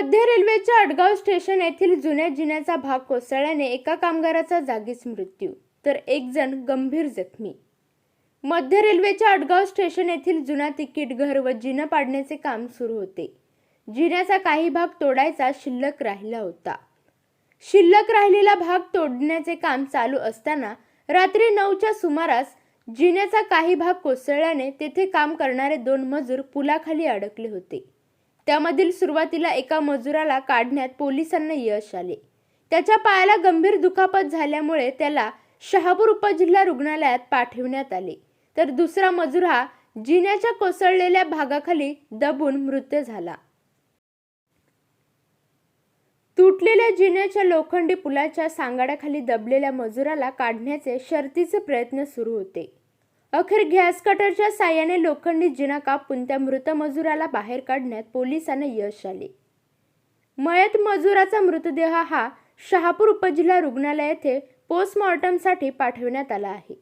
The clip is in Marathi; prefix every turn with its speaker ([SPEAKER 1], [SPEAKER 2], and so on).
[SPEAKER 1] मध्य रेल्वेच्या अडगाव स्टेशन येथील जुन्या जिन्याचा भाग कोसळल्याने एका कामगाराचा जागीच मृत्यू तर एक जण गंभीर जखमी. मध्य रेल्वेच्या अडगाव स्टेशन येथील जुना तिकीट घर व जिनं पाडण्याचे काम सुरू होते. जिन्याचा काही भाग तोडायचा शिल्लक राहिला होता. शिल्लक राहिलेला भाग तोडण्याचे काम चालू असताना रात्री नऊच्या सुमारास जिन्याचा काही भाग कोसळल्याने तेथे काम करणारे दोन मजूर पुलाखाली अडकले होते. त्यामधील सुरुवातीला एका मजुराला काढण्यात पोलिसांना यश आले. त्याच्या पायाला गंभीर दुखापत झाल्यामुळे त्याला शहापूर उपजिल्हा रुग्णालयात पाठवण्यात आले. तर दुसरा मजूर हा जिन्याच्या कोसळलेल्या भागाखाली दबून मृत्यू झाला. तुटलेल्या जिन्याच्या लोखंडी पुलाच्या सांगाड्याखाली दबलेल्या मजुराला काढण्याचे शर्तीचे प्रयत्न सुरू होते. अखेर गॅस कटरच्या साह्याने लोखंडी जिना कापून त्या मृत मजुराला बाहेर काढण्यात पोलिसांना यश आले. मयत मजुराचा मृतदेह हा शहापूर उपजिल्हा रुग्णालय येथे पोस्टमॉर्टमसाठी पाठविण्यात आला आहे.